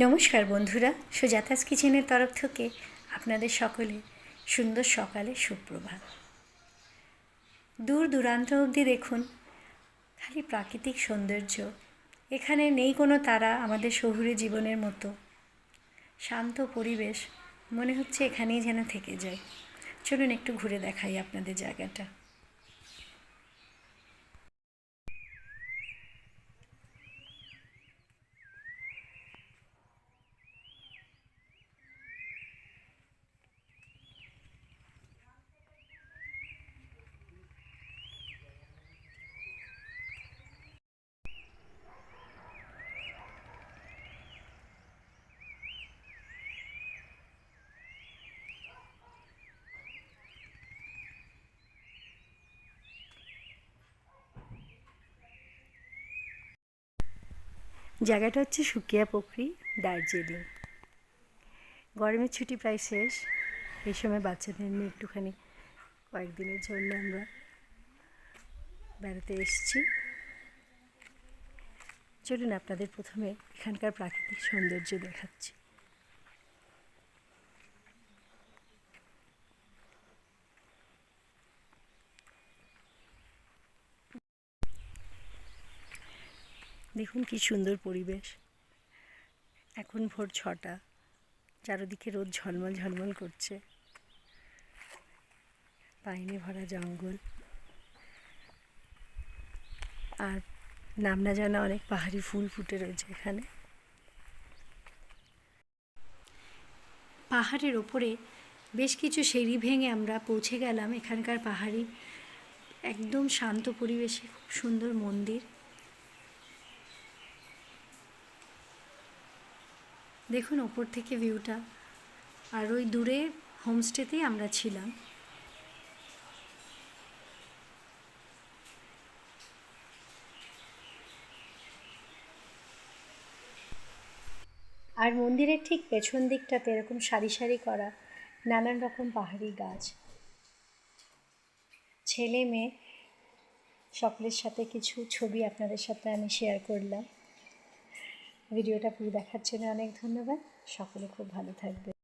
নমস্কার বন্ধুরা, সুজাতাস কিচেনের তরফ থেকে আপনাদের সকলে সুন্দর সকালে সুপ্রভাত। দূর দূরান্ত অবধি দেখুন, খালি প্রাকৃতিক সৌন্দর্য। এখানে নেই কোনো তারা আমাদের শহুরে জীবনের মতো। শান্ত পরিবেশ মনে হচ্ছে এখানেই যেন থেকে যায়। চলুন একটু ঘুরে দেখাই আপনাদের জায়গাটা। জায়গাটা হচ্ছে সুকিয়া পুকুরি, দার্জিলিং। গরমের ছুটি প্রায় শেষ। এই সময় বাচ্চাদের নিয়ে একটুখানি কয়েকদিনের জন্য আমরা বেড়াতে এসেছি। চলুন আপনাদের প্রথমে এখানকার প্রাকৃতিক সৌন্দর্য দেখাচ্ছি। দেখুন কি সুন্দর পরিবেশ। এখন ভোর ছটা, চারদিকে রোদ ঝলমল ঝলমল করছে। পাইনে ভরা জঙ্গল। আর নাম না জানা অনেক পাহাড়ি ফুল ফুটে রয়েছে এখানে। পাহাড়ের ওপরে বেশ কিছু সিঁড়ি ভেঙে আমরা পৌঁছে গেলাম। এখানকার পাহাড়ি একদম শান্ত পরিবেশে, খুব সুন্দর মন্দির। দেখুন ওপর থেকে ভিউটা আর ওই দূরে হোমস্টেতেই আমরা ছিলাম। আর মন্দিরের ঠিক পেছন দিকটাতে এরকম সারি সারি করা নানান রকম পাহাড়ি গাছ। ছেলে মেয়ে সকলের সাথে কিছু ছবি আপনাদের সাথে আমি শেয়ার করলাম। ভিডিওটা পুরো দেখার জন্য অনেক ধন্যবাদ। সকলে খুব ভালো থাকবে